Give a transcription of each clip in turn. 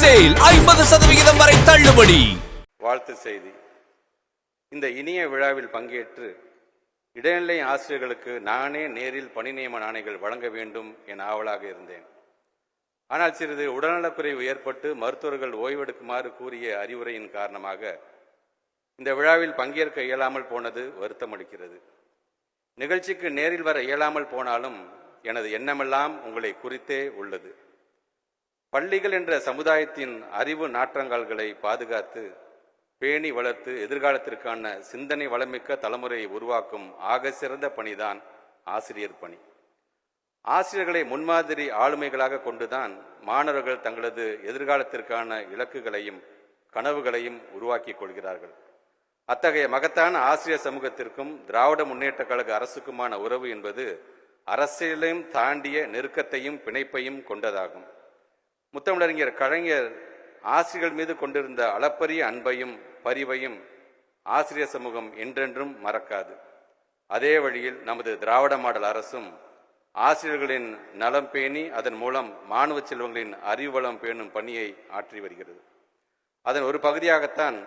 Sale ஐம்பது சதவிகிதம் வரை தள்ளுபடி. வாழ்த்து செய்தி. இந்த இனிய விழாவில் பங்கேற்று இடைநிலை ஆசிரியர்களுக்கு நானே நேரில் பணி நியமன ஆணைகள் வழங்க வேண்டும் என ஆவலாக இருந்தேன். ஆனால் சிறிது உடல்நலக்குறைவு ஏற்பட்டு மருத்துவர்கள் ஓய்வெடுக்குமாறு கூறிய அறிவுரையின் காரணமாக இந்த விழாவில் பங்கேற்க இயலாமல் போனது வருத்தமளிக்கிறது. நிகழ்ச்சிக்கு நேரில் வர இயலாமல் போனாலும் எனது எண்ணமெல்லாம் உங்களை குறித்தே உள்ளது. பள்ளிகள் என்ற சமுதாயத்தின் அறிவு நாற்றங்கால்களை பாதுகாத்து பேணி வளர்த்து எதிர்காலத்திற்கான சிந்தனை வளமிக்க தலைமுறையை உருவாக்கும் ஆக சிறந்த பணிதான் ஆசிரியர் பணி. ஆசிரியர்களை முன்மாதிரி ஆளுமைகளாக கொண்டுதான் மாணவர்கள் தங்களது எதிர்காலத்திற்கான இலக்குகளையும் கனவுகளையும் உருவாக்கிக் கொள்கிறார்கள். அத்தகைய மகத்தான ஆசிரியர் சமூகத்திற்கும் திராவிட முன்னேற்ற கழக அரசுக்குமான உறவு என்பது அரசியலையும் தாண்டிய நெருக்கத்தையும் பிணைப்பையும் கொண்டதாகும். முத்தமிழறிஞர் கலைஞர் ஆசிரியர்கள் மீது கொண்டிருந்த அளப்பரிய அன்பையும் பரிவையும் ஆசிரியர் சமூகம் என்றென்றும் மறக்காது. அதே வழியில் நமது திராவிட மாடல் அரசும் ஆசிரியர்களின் நலம் பேணி அதன் மூலம் மாணவ செல்வங்களின் அறிவுவளம் பேணும் பணியை ஆற்றி வருகிறது. அதன் ஒரு பகுதியாகத்தான்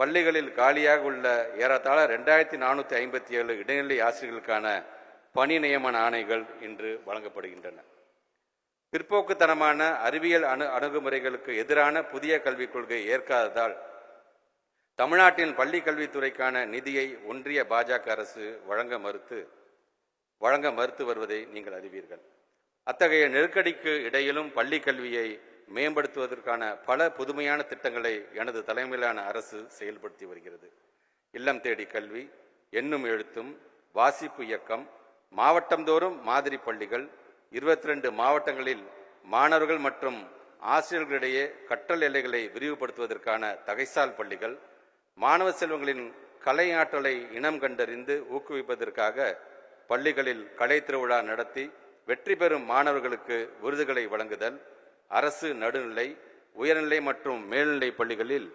பள்ளிகளில் காலியாக உள்ள ஏறத்தாழ ரெண்டாயிரத்தி நானூற்றி ஐம்பத்தி ஏழு இடைநிலை ஆசிரியர்களுக்கான பணி நியமன ஆணைகள் இன்று வழங்கப்படுகின்றன. பிற்போக்குத்தனமான அறிவியல் அணு அணுகுமுறைகளுக்கு எதிரான புதிய கல்விக் கொள்கை ஏற்காததால் தமிழ்நாட்டின் பள்ளி கல்வித்துறைக்கான நிதியை ஒன்றிய பாஜக அரசு வழங்க மறுத்து வழங்க மறுத்து வருவதை நீங்கள் அறிவீர்கள். அத்தகைய நெருக்கடிக்கு இடையிலும் பள்ளி கல்வியை மேம்படுத்துவதற்கான பல புதுமையான திட்டங்களை எனது தலைமையிலான அரசு செயல்படுத்தி வருகிறது. இல்லம் தேடி கல்வி எண்ணும் எழுத்தும் வாசிப்பு இயக்கம் மாவட்டந்தோறும் மாதிரி பள்ளிகள் இருபத்தி ரெண்டு மாவட்டங்களில் மாணவர்கள் மற்றும் ஆசிரியர்களிடையே கற்றல் எல்லைகளை விரிவுபடுத்துவதற்கான தகைசால் பள்ளிகள் மாணவ செல்வங்களின் கலை ஆற்றலை இனம் கண்டறிந்து ஊக்குவிப்பதற்காக பள்ளிகளில் கலை திருவிழா நடத்தி வெற்றி பெறும் மாணவர்களுக்கு விருதுகளை வழங்குதல் அரசு நடுநிலை உயர்நிலை மற்றும் மேல்நிலை பள்ளிகளில்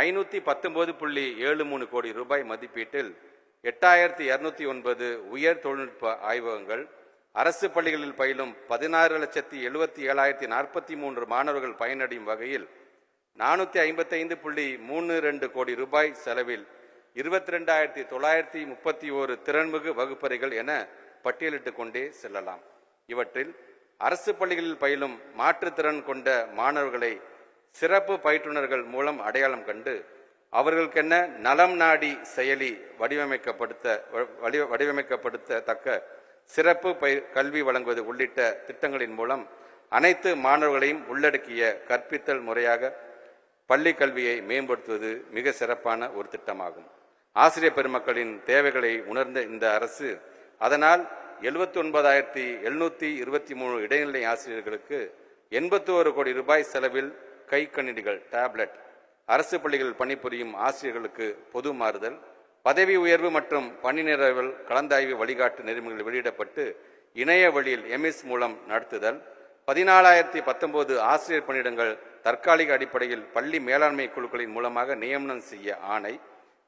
ஐநூத்தி பத்தொன்பது புள்ளி ஏழு மூணு கோடி ரூபாய் மதிப்பீட்டில் எட்டாயிரத்தி இருநூத்தி ஒன்பது உயர் தொழில்நுட்ப ஆய்வகங்கள் அரசு பள்ளிகளில் பயிலும் பதினாறு லட்சத்தி எழுபத்தி ஏழாயிரத்தி நாற்பத்தி மூன்று மாணவர்கள் பயனடையும் வகையில் நானூத்தி ஐம்பத்தைந்து புள்ளி மூணு ரெண்டு கோடி ரூபாய் செலவில் இருபத்தி ரெண்டாயிரத்தி தொள்ளாயிரத்தி முப்பத்தி ஓரு திறன்மிகு வகுப்பறைகள் என பட்டியலிட்டு கொண்டே செல்லலாம். இவற்றில் அரசு பள்ளிகளில் பயிலும் மாற்றுத்திறன் கொண்ட மாணவர்களை சிறப்பு பயிற்றுனர்கள் மூலம் அடையாளம் கண்டு அவர்களுக்கென்ன நலம் நாடி செயலி வடிவமைக்கப்படுத்த வடிவமைக்கப்படுத்த தக்க சிறப்பு பயிர் கல்வி வழங்குவது உள்ளிட்ட திட்டங்களின் மூலம் அனைத்து மாணவர்களையும் உள்ளடக்கிய கற்பித்தல் முறையாக பள்ளி கல்வியை மேம்படுத்துவது மிக சிறப்பான ஒரு திட்டமாகும். ஆசிரியர் பெருமக்களின் தேவைகளை உணர்ந்த இந்த அரசு அதனால் எழுபத்தி ஒன்பதாயிரத்தி எழுநூத்தி இருபத்தி மூணு இடைநிலை ஆசிரியர்களுக்கு எண்பத்தி ஒரு கோடி ரூபாய் செலவில் கை கணினிகள் டேப்லெட் அரசு பள்ளிகளில் பணிபுரியும் ஆசிரியர்களுக்கு பொது மாறுதல் பதவி உயர்வு மற்றும் பணி நிறைவல் கலந்தாய்வு வழிகாட்டு நெறிமுறைகள் வெளியிடப்பட்டு இணைய வழியில் எம்எஸ் மூலம் நடத்துதல் பதினாலாயிரத்தி பத்தொன்பது ஆசிரியர் பணியிடங்கள் தற்காலிக அடிப்படையில் பள்ளி மேலாண்மை குழுக்களின் மூலமாக நியமனம் செய்ய ஆணை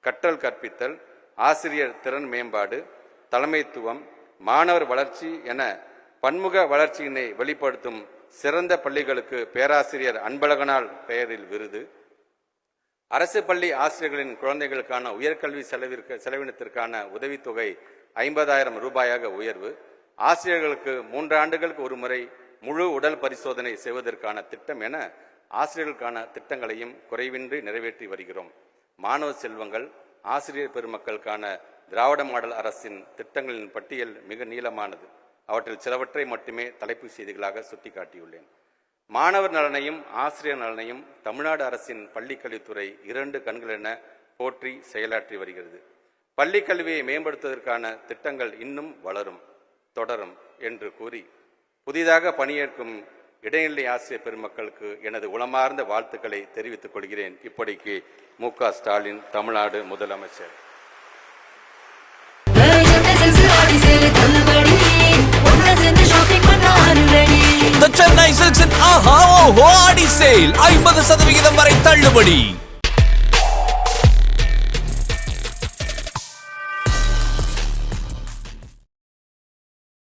கற்றல் கற்பித்தல் ஆசிரியர் திறன் மேம்பாடு தலைமைத்துவம் மாணவர் வளர்ச்சி என பன்முக வளர்ச்சியினை வெளிப்படுத்தும் சிறந்த பள்ளிகளுக்கு பேராசிரியர் அன்பழகனால் பெயரில் விருது. அரசு பள்ளி ஆசிரியர்களின் குழந்தைகளுக்கான உயர்கல்வி செலவிற்கு செலவினத்திற்கான உதவித்தொகை ஐம்பதாயிரம் ரூபாயாக உயர்வு. ஆசிரியர்களுக்கு மூன்று ஆண்டுகளுக்கு ஒரு முறை முழு உடல் பரிசோதனை செய்வதற்கான திட்டம் என ஆசிரியர்களுக்கான திட்டங்களையும் குறைவின்றி நிறைவேற்றி வருகிறோம். மாணவ செல்வங்கள் ஆசிரியர் பெருமக்களுக்கான திராவிட மாடல் அரசின் திட்டங்களின் பட்டியல் மிக நீளமானது. அவற்றில் சிலவற்றை மட்டுமே தலைப்பு செய்திகளாக சுட்டிக்காட்டியுள்ளேன். மாணவர் நலனையும் ஆசிரியர் நலனையும் தமிழ்நாடு அரசின் பள்ளிக்கல்வித்துறை இரண்டு கண்கள் என போற்றி செயலாற்றி வருகிறது. பள்ளிக் கல்வியை மேம்படுத்துவதற்கான திட்டங்கள் இன்னும் வளரும் தொடரும் என்று கூறி புதிதாக பணியேற்கும் இடைநிலை ஆசிரியர் பெருமக்களுக்கு எனது உளமார்ந்த வாழ்த்துக்களை தெரிவித்துக் கொள்கிறேன். இப்படிக்கு மு க ஸ்டாலின் தமிழ்நாடு முதலமைச்சர். The ஆஹா ஓஹோ ஆடி சேல் ஐம்பது சதவிகிதம் வரை தள்ளுபடி